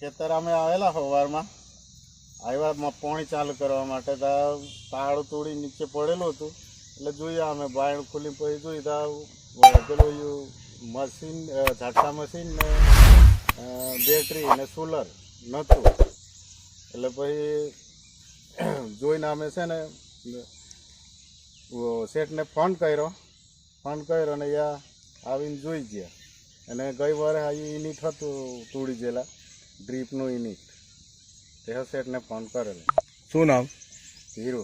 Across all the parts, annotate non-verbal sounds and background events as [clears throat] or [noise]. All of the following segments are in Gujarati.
ખેતર અમે આવેલા સવારમાં આવ્યા પોણી ચાલુ કરવા માટે તો તાળું તોડી નીચે પડેલું હતું. એટલે જોઈએ અમે, બાયણ ખુલી પછી જોઈ તો પેલું મશીન ઝાટકા મશીન ને બેટરી ને સોલર નહોતું એટલે પછી [clears throat] જોઈને અમે છે ને સેટને ફોન કર્યો. ફોન કર્યો ને યા આવીને જોઈ ગયા. અને ગઈ વારે આ યુનિટ હતું તૂડી જેલા ડ્રીપનું યુનિટ તે એટલે ફોન કરેલો. શું નામ? હીરો.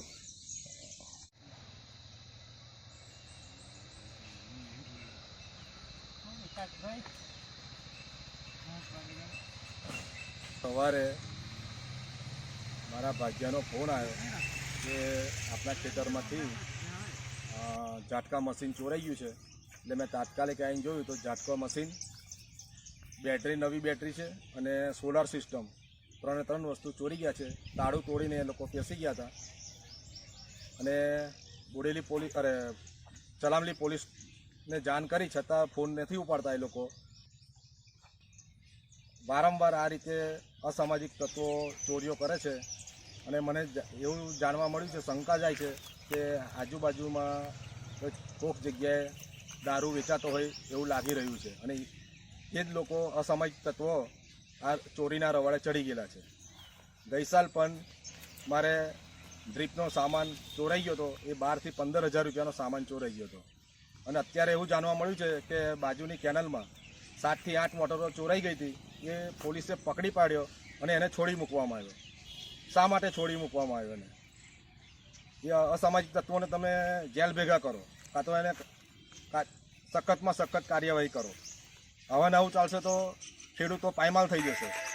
સવારે મારા ભાગ્યાનો ફોન આવ્યો કે આપણા ખેતરમાંથી ઝાટકા મશીન ચોરાઈ ગયું છે. એટલે મેં તાત્કાલિક આવીને જોયું તો ઝાટકા મશીન, બેટરી, નવી બેટરી છે અને સોલાર સિસ્ટમ. ત્રણે ત્રણ વસ્તુ ચોરી ગયા છે. તાળું તોડીને એ લોકો પેસી ગયા હતા. અને બોડેલી પોલીસ અરે, ચલામલી પોલીસને જાણ કરી છતાં ફોન નથી ઉપાડતા એ લોકો. વારંવાર આ રીતે અસામાજિક તત્વો ચોરીઓ કરે છે અને મને એવું જાણવા મળ્યું છે, શંકા જાય છે કે આજુબાજુમાં કોઈક જગ્યાએ દારૂ વેચાતો હોય એવું લાગી રહ્યું છે. અને એ જ લોકો અસામાજિક તત્વો આ ચોરીના રવાડે ચડી ગયેલા છે. ગઈ સાલ પણ મારે ડ્રીપનો સામાન ચોરાઈ ગયો હતો. એ બારથી પંદર હજાર રૂપિયાનો સામાન ચોરાઈ ગયો હતો. અને અત્યારે એવું જાણવા મળ્યું છે કે બાજુની કેનલમાં સાતથી આઠ મોટરો ચોરાઈ ગઈ હતી. એ પોલીસે પકડી પાડ્યો અને એને છોડી મૂકવામાં આવ્યો. શા માટે છોડી મૂકવામાં આવ્યો એને? એ અસામાજિક તત્વોને તમે જેલ ભેગા કરો. કાં તો એને સખતમાં સખત કાર્યવાહી કરો. હવે નવું ચાલશે તો ખેડૂતો પાયમાલ થઈ જશે.